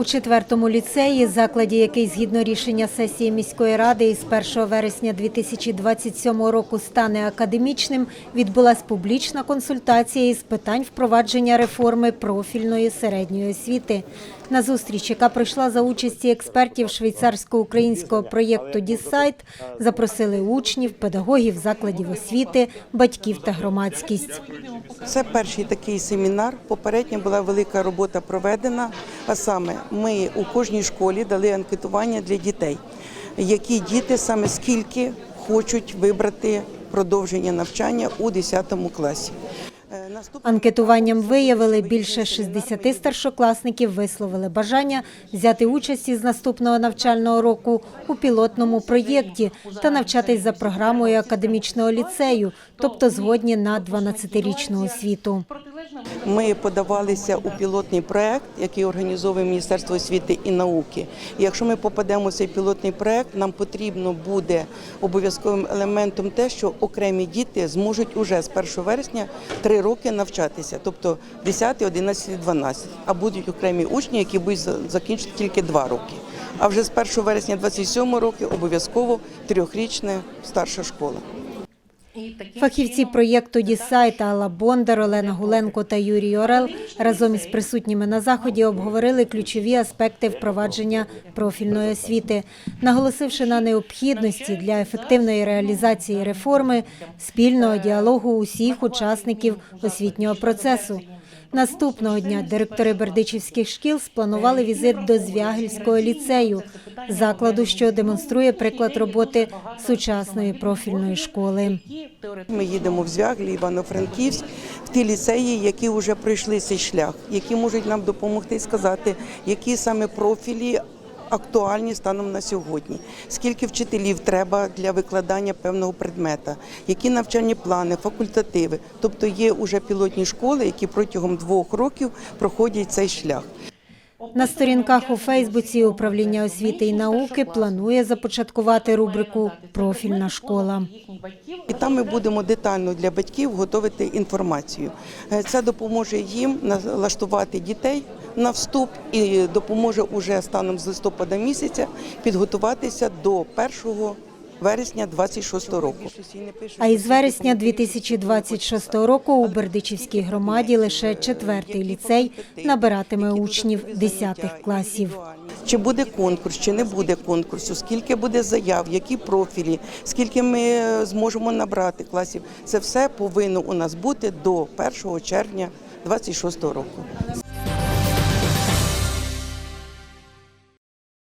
У четвертому ліцеї, закладі, який згідно рішення сесії міської ради із 1 вересня 2027 року стане академічним, відбулась публічна консультація із питань впровадження реформи профільної середньої освіти. На зустріч, яка пройшла за участі експертів швейцарсько-українського проєкту «Дісайт», запросили учнів, педагогів закладів освіти, батьків та громадськість. Це перший такий семінар. Попередньо була велика робота проведена. А саме, ми у кожній школі дали анкетування для дітей, які діти саме скільки хочуть вибрати продовження навчання у 10 класі. Анкетуванням виявили більше 60 старшокласників висловили бажання взяти участь із наступного навчального року у пілотному проєкті та навчатись за програмою академічного ліцею, тобто згодні на 12-річну освіту. Ми подавалися у пілотний проект, який організовує Міністерство освіти і науки. Якщо ми попадемо в цей пілотний проект, нам потрібно буде обов'язковим елементом те, що окремі діти зможуть уже з 1 вересня три роки навчатися, тобто 10, 11, 12. А будуть окремі учні, які будуть закінчити тільки два роки. А вже з 1 вересня 27 року обов'язково трьохрічна старша школа. Фахівці проєкту «Дісайт» Алла Бондар, Олена Гуленко та Юрій Орел разом із присутніми на заході обговорили ключові аспекти впровадження профільної освіти, наголосивши на необхідності для ефективної реалізації реформи спільного діалогу усіх учасників освітнього процесу. Наступного дня директори бердичівських шкіл спланували візит до Звягельського ліцею, закладу, що демонструє приклад роботи сучасної профільної школи. Ми їдемо в Звяглі, Івано-Франківськ, в ті ліцеї, які вже пройшли цей шлях, які можуть нам допомогти сказати, які саме профілі актуальні станом на сьогодні, скільки вчителів треба для викладання певного предмета, які навчальні плани, факультативи. Тобто є вже пілотні школи, які протягом двох років проходять цей шлях. На сторінках у Фейсбуці управління освіти і науки планує започаткувати рубрику Профільна школа. І там ми будемо детально для батьків готувати інформацію. Е, Це допоможе їм налаштувати дітей на вступ і допоможе уже станом з листопада місяця підготуватися до 1 вересня 26 року. А із вересня 2026 року у Бердичівській громаді лише четвертий ліцей набиратиме учнів 10 класів. Чи буде конкурс, чи не буде конкурсу, скільки буде заяв, які профілі, скільки ми зможемо набрати класів. Це все повинно у нас бути до 1 червня 26 року.